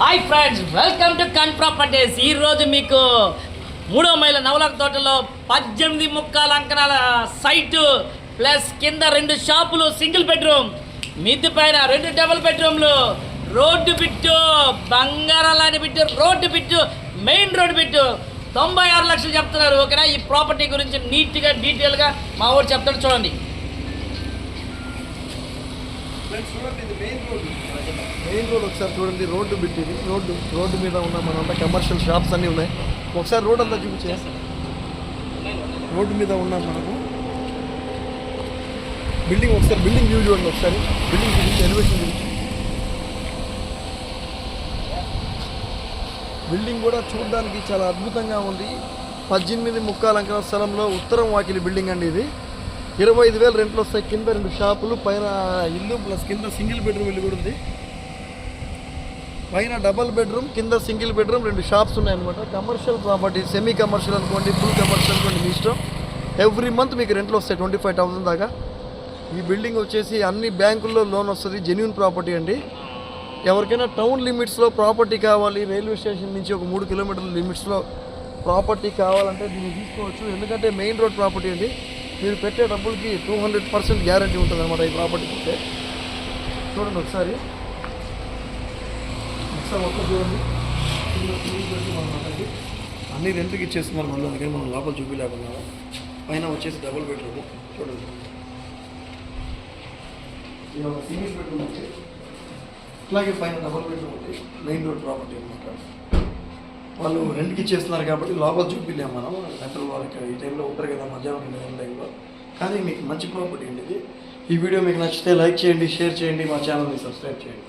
Hi friends welcome to Kan properties ఈ రోజు మీకు మూడో మైల నవలక తోటలో పద్దెనిమిది ముక్కాల అంకణాల సైటు ప్లస్ కింద రెండు షాపులు సింగిల్ బెడ్రూమ్ మిద్దు పైన రెండు డబుల్ బెడ్రూమ్లు road bit బంగారాలని bit road bit main road bit. తొంభై ఆరు లక్షలు చెప్తున్నారు ఓకేనా? ఈ ప్రాపర్టీ గురించి నీట్గా డీటెయిల్గా మా ఊరు చెప్తాడు చూడండి. మెయిన్ రోడ్ మెయిన్ రోడ్ ఒకసారి చూడండి రోడ్డు పెట్టింది రోడ్డు రోడ్డు మీద ఉన్న మనంతా కమర్షియల్ షాప్స్ అన్నీ ఉన్నాయి. ఒకసారి రోడ్ అంతా చూపించే. రోడ్డు మీద ఉన్నాం మనము బిల్డింగ్ ఒకసారి బిల్డింగ్ వ్యూ చూడండి ఒకసారి. బిల్డింగ్ చూపించి ఎలివేషన్ చూపించి. బిల్డింగ్ కూడా చూడడానికి చాలా అద్భుతంగా ఉంది. పద్దెనిమిది ముక్కాలంకర స్థలంలో ఉత్తరం వాకిలి బిల్డింగ్ అండి ఇది. ఇరవై ఐదు వేలు రెంట్లు వస్తాయి. కింద రెండు షాపులు పైన ఇల్లు ప్లస్ కింద సింగిల్ బెడ్రూమ్ ఇల్లు కూడా ఉంది. పైన డబల్ బెడ్రూమ్ కింద సింగిల్ బెడ్రూమ్ రెండు షాప్స్ ఉన్నాయన్నమాట. కమర్షియల్ ప్రాపర్టీ సెమీ కమర్షియల్ అనుకోండి ఫుల్ కమర్షియల్ అనుకోండి మీ ఇష్టం. ఎవ్రీ మంత్ మీకు రెంట్లు వస్తాయి ట్వంటీ ఫైవ్ థౌసండ్ దాకా. ఈ బిల్డింగ్ వచ్చేసి అన్ని బ్యాంకుల్లో లోన్ వస్తుంది జెన్యున్ ప్రాపర్టీ అండి. ఎవరికైనా టౌన్ లిమిట్స్లో ప్రాపర్టీ కావాలి రైల్వే స్టేషన్ నుంచి ఒక మూడు కిలోమీటర్ల లిమిట్స్లో ప్రాపర్టీ కావాలంటే దీన్ని తీసుకోవచ్చు. ఎందుకంటే మెయిన్ రోడ్ ప్రాపర్టీ అండి. మీరు పెట్టే డబ్బులకి టూ హండ్రెడ్ పర్సెంట్ గ్యారంటీ ఉంటుంది అనమాట ఈ ప్రాపర్టీ ఉంటే చూడండి ఒకసారి. ఒకసారి మొత్తం చూడండి. అన్ని రెంట్కి ఇచ్చేస్తున్నారు మళ్ళీ అందుకని మనం లోపల చూపించలేకున్నాము పైన వచ్చేసి డబుల్ బెడ్రూమ్ చూడండి. ఇది ఒక సింగిల్ బెడ్రూమ్ ఉంది. ఇట్లాగే పైన డబుల్ బెడ్రూమ్ ఉంది. మెయిన్ రోడ్ ప్రాపర్టీ అనమాట వాళ్ళు రెంట్కి ఇచ్చేస్తున్నారు కాబట్టి లోపల చూపించలేము మనం. అసలు వాళ్ళకి ఈ టైంలో ఉంటారు కదా మధ్యాహ్నం టైంలో. కానీ మీకు మంచి ప్రాపర్టీ అండి ఇది. ఈ వీడియో మీకు నచ్చితే లైక్ చేయండి షేర్ చేయండి మా ఛానల్ని సబ్స్క్రైబ్ చేయండి.